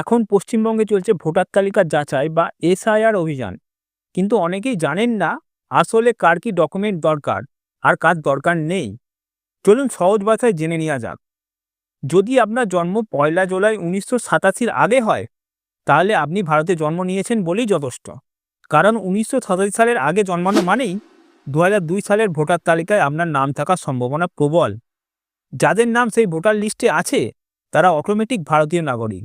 এখন পশ্চিমবঙ্গে চলছে ভোটার তালিকা যাচাই বা এসআইআর অভিযান। কিন্তু অনেকেই জানেন না আসলে কার কি ডকুমেন্ট দরকার আর কার দরকার নেই। চলুন সহজ ভাষায় জেনে নেওয়া যাক। যদি আপনার জন্ম পয়লা জুলাই উনিশশো সাতাশির আগে হয়, তাহলে আপনি ভারতে জন্ম নিয়েছেন বলেই যথেষ্ট। কারণ উনিশশো সাতাশি সালের আগে জন্মানো মানেই দু সালের ভোটার তালিকায় আপনার নাম থাকার সম্ভাবনা প্রবল। যাদের নাম সেই ভোটার লিস্টে আছে, তারা অটোমেটিক ভারতীয় নাগরিক।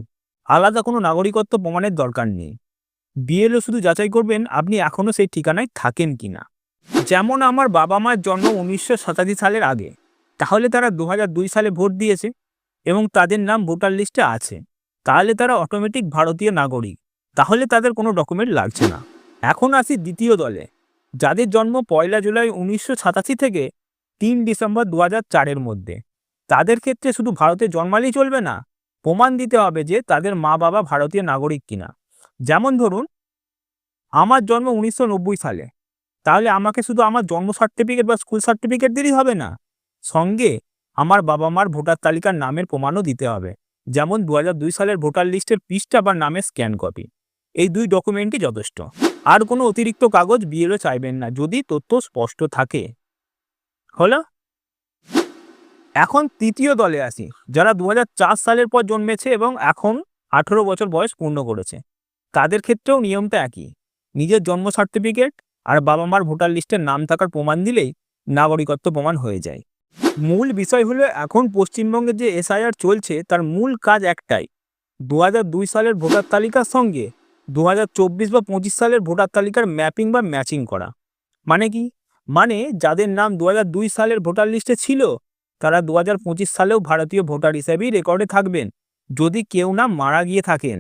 আলাদা কোনো নাগরিকত্ব প্রমাণের দরকার নেই। বিএলও শুধু যাচাই করবেন আপনি এখনও সেই ঠিকানায় থাকেন কিনা যেমন আমার বাবা মার জন্ম উনিশশো সাতাশি সালের আগে। তাহলে তারা দু দুই সালে ভোট দিয়েছে এবং তাদের নাম ভোটার লিস্টে আছে। তাহলে তারা অটোমেটিক ভারতীয় নাগরিক। তাহলে তাদের কোনো ডকুমেন্ট লাগছে না। এখন আসি দ্বিতীয় দলে। যাদের জন্ম পয়লা জুলাই উনিশশো সাতাশি থেকে তিন ডিসেম্বর দু হাজার মধ্যে। তাদের ক্ষেত্রে শুধু ভারতে জন্মালেই চলবে না প্রমাণ দিতে হবে যে তাদের মা বাবা ভারতীয় নাগরিক কিনা। যেমন ধরুন, আমার জন্ম উনিশশো নব্বই সালে। তাহলে আমাকে শুধু আমার জন্ম সার্টিফিকেট বা স্কুল সার্টিফিকেট দিলেই হবে না। সঙ্গে আমার বাবা মার ভোটার তালিকার নামের প্রমাণও দিতে হবে। যেমন দু সালের ভোটার লিস্টের পৃষ্ঠা বা নামের স্ক্যান কপি এই দুই ডকুমেন্টই যথেষ্ট। আর কোনো অতিরিক্ত কাগজ বিএলও চাইবেন না, যদি তথ্য স্পষ্ট থাকে। হলো এখন তৃতীয় দলে আসি যারা দু হাজার চার সালের পর জন্মেছে এবং এখন আঠেরো বছর বয়স পূর্ণ করেছে। তাদের ক্ষেত্রেও নিয়মটা একই, নিজের জন্ম সার্টিফিকেট আর বাবা মার ভোটার লিস্টের নাম থাকার প্রমাণ দিলেই নাগরিকত্ব প্রমাণ হয়ে যায়। মূল বিষয় হলো এখন পশ্চিমবঙ্গে যে এসআইআর চলছে, তার মূল কাজ একটাই দু সালের ভোটার তালিকার সঙ্গে দু বা পঁচিশ সালের ভোটার তালিকার ম্যাপিং বা ম্যাচিং করা। মানে কি? মানে যাদের নাম দু সালের ভোটার লিস্টে ছিল তারা দু সালেও ভারতীয় ভোটার হিসেবেই রেকর্ডে থাকবেন, যদি কেউ না মারা গিয়ে থাকেন।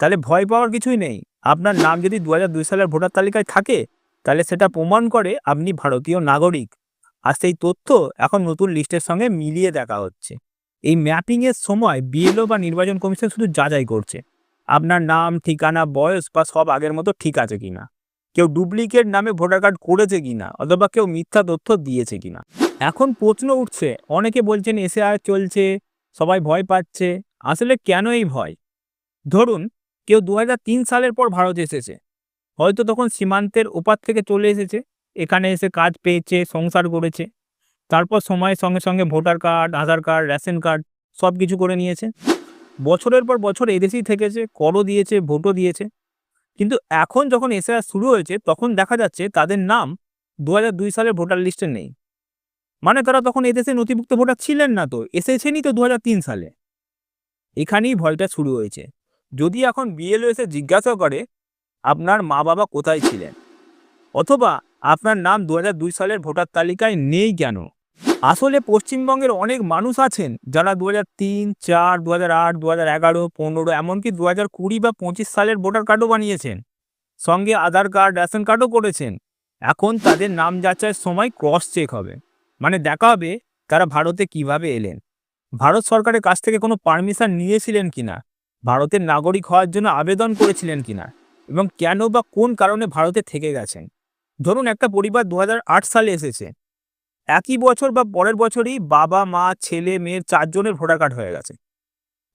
তাহলে ভয় পাওয়ার কিছুই নেই। আপনার নাম যদি দু সালের ভোটার তালিকায় থাকে, তাহলে সেটা প্রমাণ করে আপনি ভারতীয় নাগরিক। আর সেই তথ্য এখন নতুন লিস্টের সঙ্গে মিলিয়ে দেখা হচ্ছে। এই ম্যাপিংয়ের সময় বিএলও বা নির্বাচন কমিশন শুধু যাচাই করছে। আপনার নাম, ঠিকানা, বয়স বা সব আগের মতো ঠিক আছে কিনা। কেউ ডুপ্লিকেট নামে ভোটার কার্ড করেছে কিনা, অথবা কেউ মিথ্যা তথ্য দিয়েছে কিনা। এখন প্রশ্ন উঠছে, অনেকে বলছেন এসে আর চলছে, সবাই ভয় পাচ্ছে, আসলে কেন এই ভয়? ধরুন, কেউ দু হাজার তিন সালের পর ভারত এসেছে, হয়তো তখন সীমান্তের ওপার থেকে চলে এসেছে, এখানে এসে কাজ পেয়েছে, সংসার করেছে, তারপর সময়ের সঙ্গে সঙ্গে voter card, Aadhaar card, ration card, সব কিছু করে নিয়েছে। বছরের পর বছর এদেশেই থেকেছে, করও দিয়েছে, ভোটও দিয়েছে। কিন্তু এখন যখন এসআর শুরু হয়েছে, তখন দেখা যাচ্ছে তাদের নাম দু সালের ভোটার লিস্টে নেই। মানে তারা তখন এদেশে নথিভুক্ত ভোটার ছিলেন না তো, এসেছেনই তো দু হাজার তিন সালে। এখানেই ভয়টা শুরু হয়েছে। যদি এখন বিএলও এসে জিজ্ঞাসা করে, আপনার মা বাবা কোথায় ছিলেন? অথবা, আপনার নাম দু সালের ভোটার তালিকায় নেই কেন? আসলে পশ্চিমবঙ্গের অনেক মানুষ আছেন যারা দু হাজার তিন, চার দু হাজার আট দু হাজার এগারো, পনেরো, এমনকি দু হাজার কুড়ি বা পঁচিশ সালের ভোটার কার্ডও বানিয়েছেন। সঙ্গে আধার কার্ড, রেশন কার্ডও করেছেন। এখন তাদের নাম যাচাইয়ের সময় ক্রস চেক হবে। মানে দেখা হবে তারা ভারতে কীভাবে এলেন। ভারত সরকারের কাছ থেকে কোনো পারমিশন নিয়েছিলেন কিনা? ভারতের নাগরিক হওয়ার জন্য আবেদন করেছিলেন কিনা? এবং কেন বা কোন কারণে ভারতে থেকে গেছেন? ধরুন একটা পরিবার দু হাজার আট সালে এসেছে। একই বছর বা পরের বছরই বাবা, মা, ছেলে মেয়ের চারজনের ভোটার কার্ড হয়ে গেছে।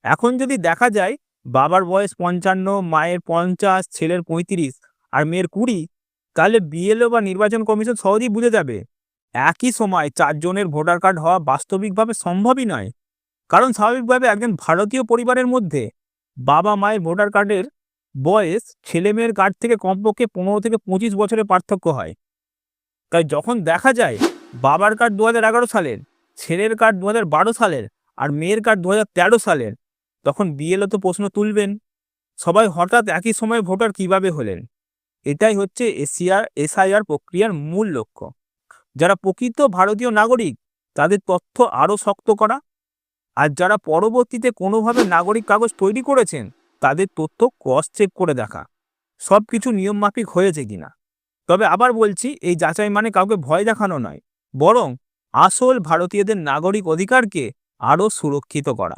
এখন যদি দেখা যায় বাবার বয়স পঞ্চান্ন, মায়ের পঞ্চাশ, ছেলের পঁয়ত্রিশ আর মেয়ের কুড়ি, তাহলে বিএলও বা নির্বাচন কমিশন সহজেই বুঝে যাবে একই সময় চারজনের ভোটার কার্ড হওয়া বাস্তবিকভাবে সম্ভবই নয়। কারণ স্বাভাবিকভাবে একজন ভারতীয় পরিবারের মধ্যে বাবা মায়ের ভোটার কার্ডের বয়স ছেলে মেয়ের কার্ড থেকে কমপক্ষে পনেরো থেকে পঁচিশ বছরের পার্থক্য হয়। তাই যখন দেখা যায় বাবার কার্ড দু সালের, ছেলের কার্ড দু সালের আর মেয়ের কার্ড দু সালের, তখন বিএলও তো প্রশ্ন তুলবেন, সবাই হঠাৎ একই সময় ভোটার কীভাবে হলেন? এটাই হচ্ছে এসিআর, এসআইআর প্রক্রিয়ার মূল লক্ষ্য। যারা প্রকৃত ভারতীয় নাগরিক, তাদের তথ্য আরও শক্ত করা। আর যারা পরবর্তীতে কোনোভাবে নাগরিক কাগজ তৈরি করেছেন, তাদের তথ্য ক্রস চেক করে দেখা। সব কিছু নিয়মমাফিক হয়েছে কিনা। তবে আবার বলছি, এই যাচাই মানে কাউকে ভয় দেখানো নয়। বরং আসল ভারতীয়দের নাগরিক অধিকারকে আরও সুরক্ষিত করা।